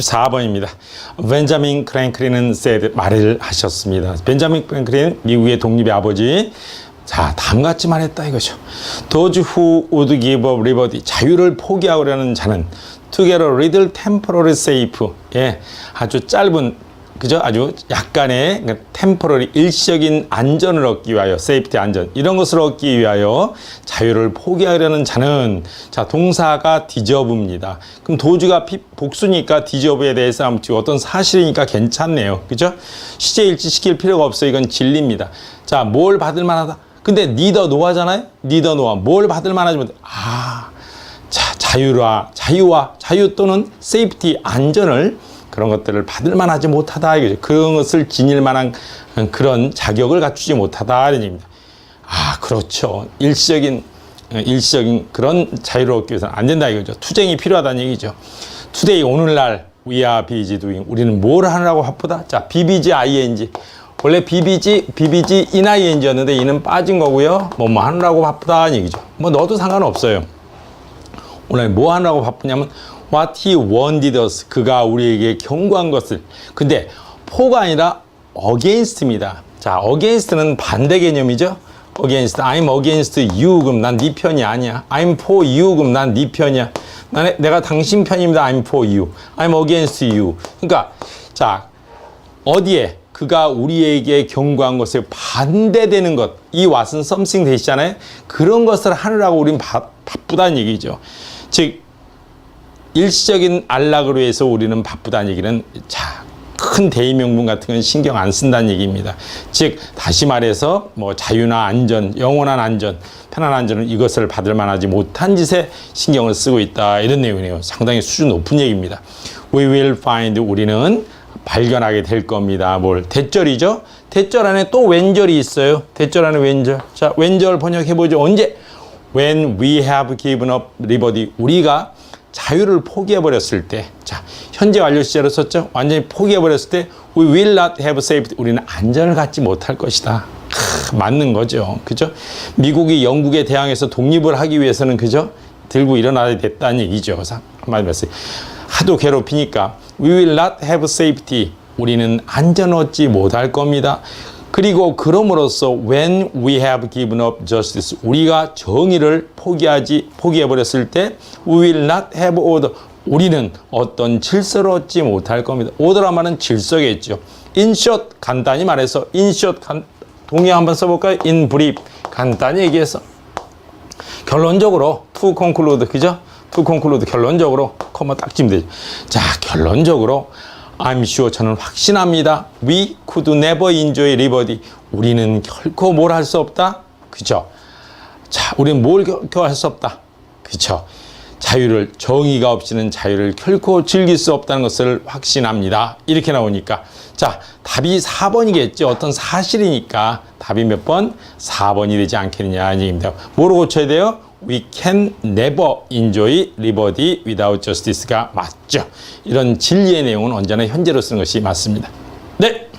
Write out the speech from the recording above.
14번입니다. 벤자민 크랭클린은 말을 하셨습니다. 벤자민 크랭클린 미국의 독립의 아버지. 자, 다음같이 말했다 이거죠. Those who would give up liberty, 자유를 포기하려는 자는 to get a little temporary safe, 예, 아주 짧은 그죠? 아주 약간의 템포러리 일시적인 안전을 얻기 위하여 세이프티 안전 이런 것을 얻기 위하여 자유를 포기하려는 자는 자 동사가 디저브입니다. 그럼 도주가 피- 복수니까 디저브에 대해서 아무튼 어떤 사실이니까 괜찮네요. 그죠? 시제 일치시킬 필요가 없어 이건 진리입니다. 자 뭘 받을 만하다. 근데 니더 노아잖아요. 니더 노아 뭘 받을 만하지 못해. 아 자, 자유와 자유와 자유 또는 세이프티 안전을 그런 것들을 받을 만하지 못하다 이거죠. 그런 것을 지닐 만한 그런 자격을 갖추지 못하다 이런 얘기입니다. 아 그렇죠. 일시적인 일시적인 그런 자유를 얻기 위해서는 안 된다 이거죠. 투쟁이 필요하다는 얘기죠. 투데이 오늘날 we are busy doing 우리는 뭘 하느라고 바쁘다. 자 bbg ing 원래 bbg bbg in ing였는데 이는 빠진 거고요. 뭐뭐 하느라고 바쁘다는 얘기죠. 뭐 넣어도 상관없어요. 오늘 뭐 하느라고 바쁘냐면 what he wanted us 그가 우리에게 경고한 것을. 근데 포가 아니라 against입니다. 자 against는 반대 개념이죠? Against I'm against you 그럼 난 네 편이 아니야. I'm for you 그럼 난 네 편이야. 난 내가 당신 편입니다. I'm for you. I'm against you. 그러니까 자 어디에 그가 우리에게 경고한 것에 반대되는 것, 이 왓은 썸씽 되시잖아요. 그런 것을 하느라고 우린 바, 바쁘다는 얘기죠. 즉 일시적인 안락으로 해서 우리는 바쁘다는 얘기는 자. 큰 대의 명분 같은 건 신경 안 쓴다는 얘기입니다. 즉 다시 말해서 뭐 자유나 안전, 영원한 안전, 편한 안전은 이것을 받을 만하지 못한 짓에 신경을 쓰고 있다 이런 내용이네요. 상당히 수준 높은 얘기입니다. We will find 우리는 발견하게 될 겁니다. 뭘 대절이죠? 대절 안에 또 왼절이 있어요. 대절 안에 왼절. 자, 왼절 번역해 보죠. 언제? When we have given up liberty. 우리가 자유를 포기해 버렸을 때. 자, 현재 완료 시제로 썼죠? 완전히 포기해 버렸을 때 we will not have safety. 우리는 안전을 갖지 못할 것이다. 크, 맞는 거죠. 그죠? 미국이 영국에 대항해서 독립을 하기 위해서는 그죠? 들고 일어나야 됐다는 얘기죠. 한마디로 말씀. 하도 괴롭히니까 we will not have safety. 우리는 안전 얻지 못할 겁니다. 그리고 그럼으로써 when we have given up justice 우리가 정의를 포기하지 포기해 버렸을 때 we will not have order 우리는 어떤 질서를 얻지 못할 겁니다. 말은 질서겠죠. in short 간단히 말해서 in short 간, 동의 한번 써볼까요? in brief 간단히 얘기해서 결론적으로 to conclude 그죠? to conclude 결론적으로 커마 딱 지면 되죠. 자 결론적으로 I'm sure 저는 확신합니다. We could never enjoy liberty. 우리는 결코 뭘 할 수 없다. 그죠? 자, 우리는 뭘 결코 할 수 없다. 그죠? 자유를 정의가 없이는 자유를 결코 즐길 수 없다는 것을 확신합니다. 이렇게 나오니까 자 답이 4번이겠죠. 어떤 사실이니까 답이 몇 번? 4번이 되지 않겠느냐 이 얘기입니다. 뭐로 고쳐야 돼요? We can never enjoy liberty without justice가 맞죠. 이런 진리의 내용은 언제나 현재로 쓰는 것이 맞습니다. 네.